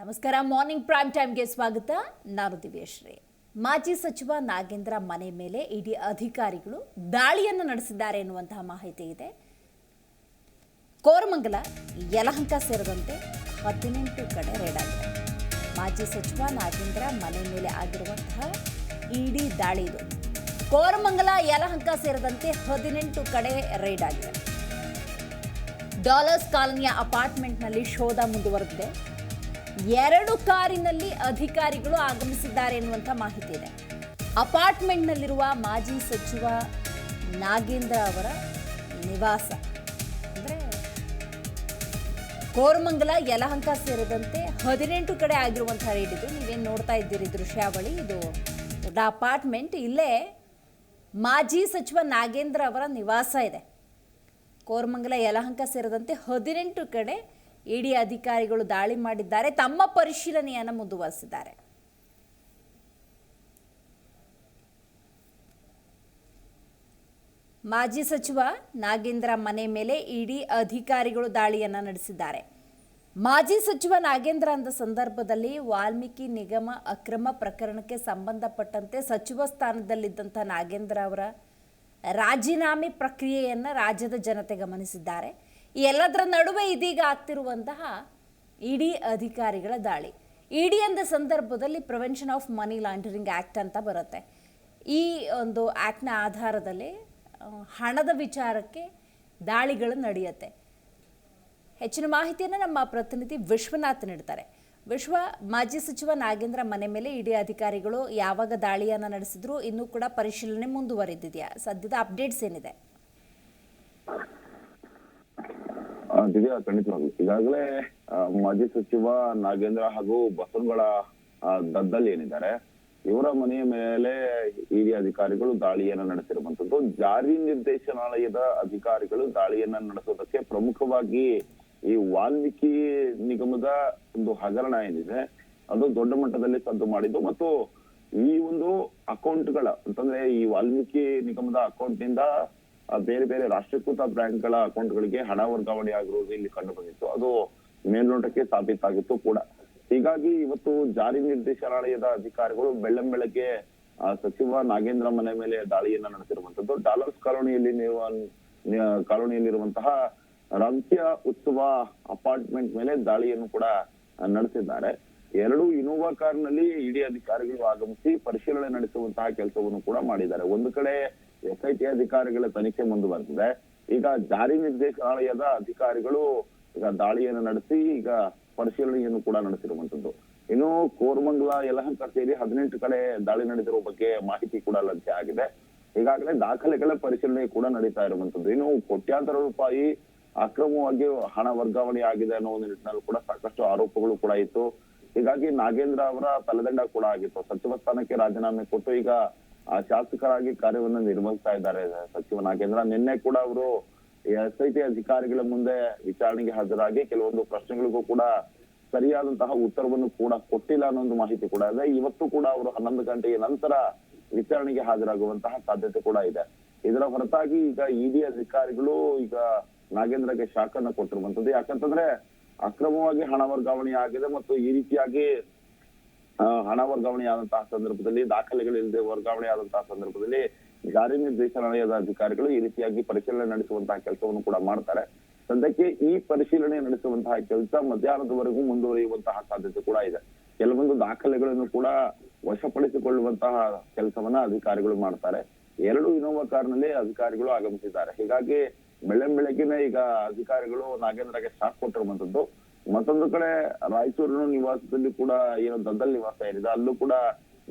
ನಮಸ್ಕಾರ. Morning prime ಟೈಮ್ಗೆ ಸ್ವಾಗತ. ನಾನು ದಿವ್ಯಶ್ರೀ. ಮಾಜಿ ಸಚಿವ ನಾಗೇಂದ್ರ ಮನೆ ಮೇಲೆ ಇಡಿ ಅಧಿಕಾರಿಗಳು ದಾಳಿಯನ್ನು ನಡೆಸಿದ್ದಾರೆ ಎನ್ನುವಂತಹ ಮಾಹಿತಿ ಇದೆ. ಕೋರಮಂಗಲ, ಯಲಹಂಕ ಸೇರಿದಂತೆ ಹದಿನೆಂಟು ಕಡೆ ರೇಡ್ ಆಗಿದೆ. ಮಾಜಿ ಸಚಿವ ನಾಗೇಂದ್ರ ಮನೆ ಮೇಲೆ ಆಗಿರುವಂತಹ ಇಡಿ ದಾಳಿ ಇದು. ಕೋರಮಂಗಲ, ಯಲಹಂಕ ಸೇರಿದಂತೆ ಹದಿನೆಂಟು ಕಡೆ ರೇಡ್ ಆಗಿದೆ. ಡಾಲರ್ಸ್ ಕಾಲನಿಯ ಅಪಾರ್ಟ್ಮೆಂಟ್ನಲ್ಲಿ ಶೋಧ ಮುಂದುವರೆದಿದೆ. ಎರಡು ಕಾರಿನಲ್ಲಿ ಅಧಿಕಾರಿಗಳು ಆಗಮಿಸಿದ್ದಾರೆ ಎನ್ನುವಂಥ ಮಾಹಿತಿ ಇದೆ. ಅಪಾರ್ಟ್ಮೆಂಟ್ನಲ್ಲಿರುವ ಮಾಜಿ ಸಚಿವ ನಾಗೇಂದ್ರ ಅವರ ನಿವಾಸ. ಅಂದರೆ ಕೋರಮಂಗಲ, ಯಲಹಂಕ ಸೇರಿದಂತೆ ಹದಿನೆಂಟು ಕಡೆ ಆಗಿರುವಂಥ ರೇಟ್ ಇದು. ನೀವೇನು ನೋಡ್ತಾ ಇದ್ದೀರಿ ದೃಶ್ಯಾವಳಿ? ಇದು ದೊಡ್ಡ ಅಪಾರ್ಟ್ಮೆಂಟ್. ಇಲ್ಲೇ ಮಾಜಿ ಸಚಿವ ನಾಗೇಂದ್ರ ಅವರ ನಿವಾಸ ಇದೆ. ಕೋರಮಂಗಲ, ಯಲಹಂಕ ಸೇರಿದಂತೆ ಹದಿನೆಂಟು ಕಡೆ ಇಡಿ ಅಧಿಕಾರಿಗಳು ದಾಳಿ ಮಾಡಿದ್ದಾರೆ. ತಮ್ಮ ಪರಿಶೀಲನೆಯನ್ನು ಮುಂದುವರೆಸಿದ್ದಾರೆ. ಮಾಜಿ ಸಚಿವ ನಾಗೇಂದ್ರ ಮನೆ ಮೇಲೆ ಇಡಿ ಅಧಿಕಾರಿಗಳು ದಾಳಿಯನ್ನು ನಡೆಸಿದ್ದಾರೆ. ಮಾಜಿ ಸಚಿವ ನಾಗೇಂದ್ರ ಅಂದ ಸಂದರ್ಭದಲ್ಲಿ ವಾಲ್ಮೀಕಿ ನಿಗಮ ಅಕ್ರಮ ಪ್ರಕರಣಕ್ಕೆ ಸಂಬಂಧಪಟ್ಟಂತೆ ಸಚಿವ ಸ್ಥಾನದಲ್ಲಿದ್ದಂಥ ನಾಗೇಂದ್ರ ಅವರ ರಾಜೀನಾಮೆ ಪ್ರಕ್ರಿಯೆಯನ್ನು ರಾಜ್ಯದ ಜನತೆ ಗಮನಿಸಿದ್ದಾರೆ. ಎಲ್ಲದರ ನಡುವೆ ಇದೀಗ ಆಗ್ತಿರುವಂತಹ ಇಡಿ ಅಧಿಕಾರಿಗಳ ದಾಳಿ. ಇಡಿ ಅಂದ ಸಂದರ್ಭದಲ್ಲಿ prevention of money laundering act ಅಂತ ಬರುತ್ತೆ. ಈ ಒಂದು ಆ್ಯಕ್ಟ್ನ ಆಧಾರದಲ್ಲಿ ಹಣದ ವಿಚಾರಕ್ಕೆ ದಾಳಿಗಳು ನಡೆಯುತ್ತೆ. ಹೆಚ್ಚಿನ ಮಾಹಿತಿಯನ್ನು ನಮ್ಮ ಪ್ರತಿನಿಧಿ ವಿಶ್ವನಾಥ್ ನೀಡ್ತಾರೆ. ವಿಶ್ವ ಮಾಜಿ ಸಚಿವ ನಾಗೇಂದ್ರ ಮನೆ ಮೇಲೆ ಇಡಿ ಅಧಿಕಾರಿಗಳು ಯಾವಾಗ ದಾಳಿಯನ್ನು ನಡೆಸಿದ್ರು, ಇನ್ನೂ ಕೂಡ ಪರಿಶೀಲನೆ ಮುಂದುವರೆದಿದೆಯಾ? ಸದ್ಯದ ಅಪ್ಡೇಟ್ಸ್ ಏನಿದೆ? ದಿವ್ಯಾ ಖಂಡಿತವಾಗ್ಲು. ಈಗಾಗಲೇ ಮಾಜಿ ಸಚಿವ ನಾಗೇಂದ್ರ ಹಾಗೂ ಬಸವನಗೌಡ ದದ್ದಲ್ ಏನಿದ್ದಾರೆ ಇವರ ಮನೆಯ ಮೇಲೆ ಇಡಿ ಅಧಿಕಾರಿಗಳು ದಾಳಿಯನ್ನ ನಡೆಸಿರುವಂತದ್ದು. ಜಾರಿ ನಿರ್ದೇಶನಾಲಯದ ಅಧಿಕಾರಿಗಳು ದಾಳಿಯನ್ನ ನಡೆಸೋದಕ್ಕೆ ಪ್ರಮುಖವಾಗಿ ಈ ವಾಲ್ಮೀಕಿ ನಿಗಮದ ಒಂದು ಹಗರಣ ಏನಿದೆ ಅದು ದೊಡ್ಡ ಮಟ್ಟದಲ್ಲಿ ಸದ್ದು ಮಾಡಿದ್ದು. ಮತ್ತು ಈ ಒಂದು ಅಕೌಂಟ್ಗಳ ಅಂತಂದ್ರೆ ಈ ವಾಲ್ಮೀಕಿ ನಿಗಮದ ಅಕೌಂಟ್ನಿಂದ ಆ, ಬೇರೆ ಬೇರೆ ರಾಷ್ಟ್ರೀಕೃತ ಬ್ಯಾಂಕ್ಗಳ ಅಕೌಂಟ್ಗಳಿಗೆ ಹಣ ವರ್ಗಾವಣೆ ಆಗಿರುವುದು ಇಲ್ಲಿ ಕಂಡು ಬಂದಿತ್ತು ಅದು ಮೇಲ್ನೋಟಕ್ಕೆ ಸಾಬೀತಾಗಿತ್ತು ಕೂಡ. ಹೀಗಾಗಿ ಇವತ್ತು ಜಾರಿ ನಿರ್ದೇಶನಾಲಯದ ಅಧಿಕಾರಿಗಳು ಬೆಳ್ಳಂಬೆಳಗ್ಗೆ ಬೆಳಗ್ಗೆ ಸಚಿವ ನಾಗೇಂದ್ರ ಮನೆ ಮೇಲೆ ದಾಳಿಯನ್ನ ನಡೆಸಿರುವಂತದ್ದು ಡಾಲರ್ಸ್ ಕಾಲೋನಿಯಲ್ಲಿ ಕಾಲೋನಿಯಲ್ಲಿರುವಂತಹ ರಾಜ್ಯ ಉತ್ಸವ ಅಪಾರ್ಟ್ಮೆಂಟ್ ಮೇಲೆ ದಾಳಿಯನ್ನು ಕೂಡ ನಡೆಸಿದ್ದಾರೆ. ಎರಡು ಇನೋವಾ ಕಾರ್ನಲ್ಲಿ ಇಡಿ ಅಧಿಕಾರಿಗಳು ಆಗಮಿಸಿ ಪರಿಶೀಲನೆ ನಡೆಸುವಂತಹ ಕೆಲಸವನ್ನು ಕೂಡ ಮಾಡಿದ್ದಾರೆ. ಒಂದು ಕಡೆ ಎಸ್ಐಟಿ ಅಧಿಕಾರಿಗಳ ತನಿಖೆ ಮುಂದುವರೆದಿದೆ. ಈಗ ಜಾರಿ ನಿರ್ದೇಶನಾಲಯದ ಅಧಿಕಾರಿಗಳು ಈಗ ದಾಳಿಯನ್ನು ನಡೆಸಿ ಈಗ ಪರಿಶೀಲನೆಯನ್ನು ಕೂಡ ನಡೆಸಿರುವಂತದ್ದು ಇನ್ನು ಕೋರಮಂಗಲ ಯಲಹಂಕ ಸೇರಿ ಹದಿನೆಂಟು ಕಡೆ ದಾಳಿ ನಡೆದಿರುವ ಬಗ್ಗೆ ಮಾಹಿತಿ ಕೂಡ ಲಭ್ಯ ಆಗಿದೆ. ಈಗಾಗಲೇ ದಾಖಲೆಗಳ ಪರಿಶೀಲನೆ ಕೂಡ ನಡೀತಾ ಇರುವಂತದ್ದು ಇನ್ನು ಕೋಟ್ಯಾಂತರ ರೂಪಾಯಿ ಅಕ್ರಮವಾಗಿ ಹಣ ವರ್ಗಾವಣೆ ಆಗಿದೆ ಅನ್ನೋ ಒಂದು ನಿಟ್ಟಿನಲ್ಲಿ ಕೂಡ ಸಾಕಷ್ಟು ಆರೋಪಗಳು ಕೂಡ ಇತ್ತು. ಹೀಗಾಗಿ ನಾಗೇಂದ್ರ ಅವರ ತಲೆದಂಡ ಕೂಡ ಆಗಿತ್ತು. ಸಚಿವ ಸ್ಥಾನಕ್ಕೆ ರಾಜೀನಾಮೆ ಕೊಟ್ಟು ಈಗ ಶಾಸಕರಾಗಿ ಕಾರ್ಯವನ್ನು ನಿರ್ವಹಿಸ್ತಾ ಇದ್ದಾರೆ ಸಚಿವ ನಾಗೇಂದ್ರ. ನಿನ್ನೆ ಕೂಡ ಅವರು ಎಸ್ ಐ ಟಿ ಅಧಿಕಾರಿಗಳ ಮುಂದೆ ವಿಚಾರಣೆಗೆ ಹಾಜರಾಗಿ ಕೆಲವೊಂದು ಪ್ರಶ್ನೆಗಳಿಗೂ ಕೂಡ ಸರಿಯಾದಂತಹ ಉತ್ತರವನ್ನು ಕೂಡ ಕೊಟ್ಟಿಲ್ಲ ಅನ್ನೋ ಒಂದು ಮಾಹಿತಿ ಕೂಡ ಇದೆ. ಇವತ್ತು ಕೂಡ ಅವರು ಹನ್ನೊಂದು ಗಂಟೆಯ ನಂತರ ವಿಚಾರಣೆಗೆ ಹಾಜರಾಗುವಂತಹ ಸಾಧ್ಯತೆ ಕೂಡ ಇದೆ. ಇದರ ಹೊರತಾಗಿ ಈಗ ಇಡಿ ಅಧಿಕಾರಿಗಳು ಈಗ ನಾಗೇಂದ್ರಗೆ ಶಾಖನ್ನ ಕೊಟ್ಟಿರುವಂತದ್ದು ಯಾಕಂತಂದ್ರೆ ಅಕ್ರಮವಾಗಿ ಹಣ ವರ್ಗಾವಣೆ ಆಗಿದೆ ಮತ್ತು ಈ ರೀತಿಯಾಗಿ ಆ, ಹಣ ವರ್ಗಾವಣೆ ಆದಂತಹ ಸಂದರ್ಭದಲ್ಲಿ ದಾಖಲೆಗಳಿಲ್ಲದೆ ವರ್ಗಾವಣೆ ಆದಂತಹ ಸಂದರ್ಭದಲ್ಲಿ ಜಾರಿ ನಿರ್ದೇಶನಾಲಯದ ಅಧಿಕಾರಿಗಳು ಈ ರೀತಿಯಾಗಿ ಪರಿಶೀಲನೆ ನಡೆಸುವಂತಹ ಕೆಲಸವನ್ನು ಕೂಡ ಮಾಡ್ತಾರೆ. ಸದ್ಯಕ್ಕೆ ಈ ಪರಿಶೀಲನೆ ನಡೆಸುವಂತಹ ಕೆಲಸ ಮಧ್ಯಾಹ್ನದವರೆಗೂ ಮುಂದುವರಿಯುವಂತಹ ಸಾಧ್ಯತೆ ಕೂಡ ಇದೆ. ಕೆಲವೊಂದು ದಾಖಲೆಗಳನ್ನು ಕೂಡ ವಶಪಡಿಸಿಕೊಳ್ಳುವಂತಹ ಕೆಲಸವನ್ನ ಅಧಿಕಾರಿಗಳು ಮಾಡ್ತಾರೆ. ಎರಡು ಇನೋವಾ ಕಾರ್ನಲ್ಲಿ ಅಧಿಕಾರಿಗಳು ಆಗಮಿಸಿದ್ದಾರೆ. ಹೀಗಾಗಿ ಬೆಳೆ ಈಗ ಅಧಿಕಾರಿಗಳು ನಾಗೇಂದ್ರಗೆ ಶಾಕ್ ಕೊಟ್ಟಿರುವಂತದ್ದು. ಮತ್ತೊಂದು ಕಡೆ ರಾಯಚೂರಿನ ನಿವಾಸದಲ್ಲಿ ಕೂಡ ಏನು ದದ್ದಲ್ ನಿವಾಸ ಏನಿದೆ, ಅಲ್ಲೂ ಕೂಡ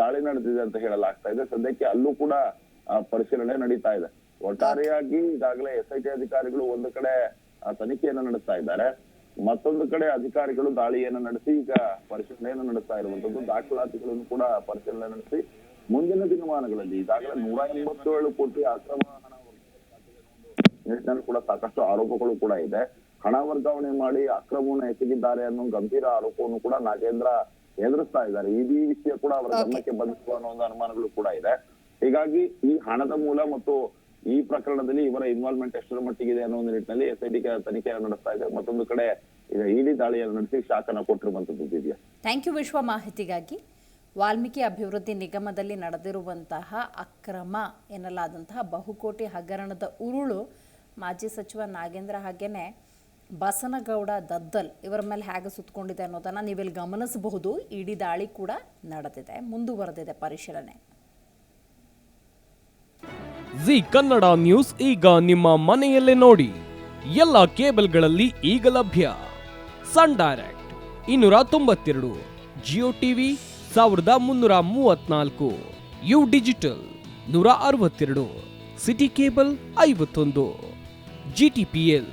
ದಾಳಿ ನಡೆದಿದೆ ಅಂತ ಹೇಳಲಾಗ್ತಾ ಇದೆ. ಸದ್ಯಕ್ಕೆ ಅಲ್ಲೂ ಕೂಡ ಪರಿಶೀಲನೆ ನಡೀತಾ ಇದೆ. ಒಟ್ಟಾರೆಯಾಗಿ ಈಗಾಗಲೇ ಎಸ್ ಐ ಟಿ ಅಧಿಕಾರಿಗಳು ಒಂದು ಕಡೆ ತನಿಖೆಯನ್ನು ನಡೆಸ್ತಾ ಇದ್ದಾರೆ. ಮತ್ತೊಂದು ಕಡೆ ಅಧಿಕಾರಿಗಳು ದಾಳಿಯನ್ನು ನಡೆಸಿ, ಈಗ ಪರಿಶೀಲನೆಯನ್ನು ನಡೆಸ್ತಾ ಇರುವಂತದ್ದು ದಾಖಲಾತಿಗಳನ್ನು ಕೂಡ ಪರಿಶೀಲನೆ ನಡೆಸಿ ಮುಂದಿನ ದಿನಮಾನಗಳಲ್ಲಿ ಈಗಾಗಲೇ ನೂರ ಎಂಬತ್ತೇಳು ಕೋಟಿ ಅಕ್ರಮ ಹಣ ಕೂಡ ಸಾಕಷ್ಟು ಆರೋಪಗಳು ಕೂಡ ಇದೆ. ಹಣ ವರ್ಗಾವಣೆ ಮಾಡಿ ಅಕ್ರಮವನ್ನು ಎಸಗಿದ್ದಾರೆ ಅನ್ನೋ ಗಂಭೀರ ಆರೋಪವನ್ನು ಕೂಡ ನಾಗೇಂದ್ರ ಎದುರಿಸ್ತಾ ಇದ್ದಾರೆ. ಈ ಈ ವಿಷಯ ಕೂಡ ಅವರ. ಗಮನಕ್ಕೆ ಬಂದಿತ್ತು ಅನ್ನೋ ಒಂದು ಅನುಮಾನಗಳು ಕೂಡ ಇದೆ. ಹೀಗಾಗಿ ಈ ಹಣದ ಮೂಲ ಮತ್ತು ಈ ಪ್ರಕರಣದಲ್ಲಿ ಇವರ ಇನ್ವಾಲ್ವ್ಮೆಂಟ್ ಎಷ್ಟರ ಮಟ್ಟಿಗಿದೆ ಅನ್ನೋ ಒಂದು ನಿಟ್ಟಿನಲ್ಲಿ ಎಸ್ ಐ ಟಿ ತನಿಖೆಯನ್ನು ನಡೆಸ್ತಾ ಇದೆ ಮತ್ತೊಂದು ಕಡೆ ಈಗ ಇಡಿ ದಾಳಿಯನ್ನು ನಡೆಸಿ ಶಾಸನ ಕೊಟ್ಟಿರುವಂತದ್ದು ಇದೆಯಾ ಥ್ಯಾಂಕ್ ಯು ವಿಶ್ವ ಮಾಹಿತಿಗಾಗಿ. ವಾಲ್ಮೀಕಿ ಅಭಿವೃದ್ಧಿ ನಿಗಮದಲ್ಲಿ ನಡೆದಿರುವಂತಹ ಅಕ್ರಮ ಎನ್ನಲಾದಂತಹ ಬಹುಕೋಟಿ ಹಗರಣದ ಉರುಳು ಮಾಜಿ ಸಚಿವ ನಾಗೇಂದ್ರ ಹಾಗೇನೆ ಬಸನಗೌಡ ದದ್ದಲ್ ಇವರ ಮೇಲೆ ಹೇಗೆ ಸುತ್ತಕೊಂಡಿದೆ ಅನ್ನೋದನ್ನು ನೀವಿಲ್ಲಿ ಗಮನಿಸಬಹುದು. ಇಡೀ ದಾಳಿ ಕೂಡ ನಡೆದಿದೆ, ಮುಂದುವರೆದಿದೆ ಪರಿಶೀಲನೆ. ಜಿ ಕನ್ನಡ ನ್ಯೂಸ್ ಈಗ ನಿಮ್ಮ ಮನೆಯಲ್ಲೇ ನೋಡಿ. ಎಲ್ಲ ಕೇಬಲ್ಗಳಲ್ಲಿ ಈಗ ಲಭ್ಯ. ಸನ್ ಡೈರೆಕ್ಟ್ ಇನ್ನೂರ ತೊಂಬತ್ತೆರಡು, ಜಿಯೋ ಟಿವಿ ಸಾವಿರದ ಮುನ್ನೂರ ಮೂವತ್ನಾಲ್ಕು ಯು ಡಿಜಿಟಲ್ ನೂರ ಅರವತ್ತೆರಡು, ಸಿಟಿ ಕೇಬಲ್ ಐವತ್ತೊಂದು, ಜಿ ಟಿ ಪಿ ಎಲ್